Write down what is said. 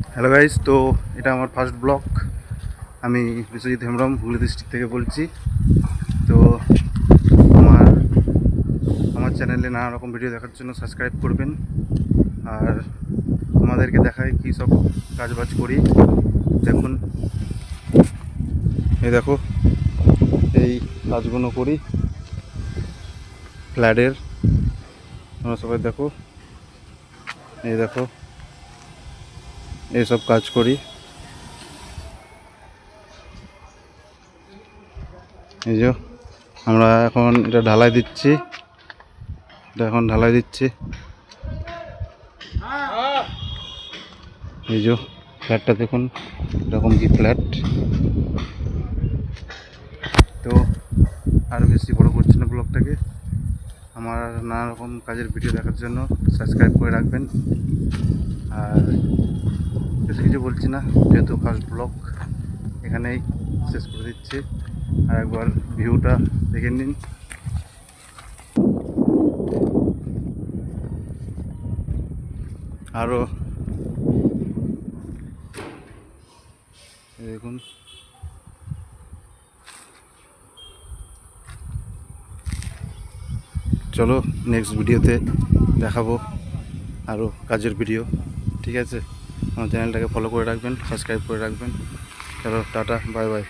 Hello guys তো এটা আমার ফার্স্ট ব্লগ আমি বিশ্বজিৎ হেমব্রম, হুগলি ডিস্ট্রিক্ট থেকে বলছি। তো আমার আমার চ্যানেলে নানা রকম ভিডিও দেখার জন্য সাবস্ক্রাইব করবেন। আর তোমাদেরকে দেখাই কী সব কাজবাজ করি। দেখুন। এই দেখো, এই কাজগুলো করি। ফ্ল্যাটের তোমরা সবাই দেখো। এই দেখো। এইসব কাজ করি। এই যে, আমরা এখন এটা ঢালাই দিচ্ছি। এটা এখন ঢালাই দিচ্ছি। এই যে, ফ্ল্যাটটা দেখুন, এরকম কি ফ্ল্যাট। তো, আর বেশি বড় করছি না ব্লগটাকে। আমার নানা রকম কাজের ভিডিও দেখার জন্য সাবস্ক্রাইব করে রাখবেন। আর বেশি কিছু বলছি না, যেহেতু ফার্স্ট ব্লগ এখানেই শেষ করে দিচ্ছি। আর একবার ভিউটা দেখে নিন। আরও দেখুন। চলো নেক্সট ভিডিওতে দেখাবো আরও কাজের ভিডিও ঠিক আছে? আমার চ্যানেলটাকে ফলো করে রাখবেন সাবস্ক্রাইব করে রাখবেন। চলো টাটা বাই বাই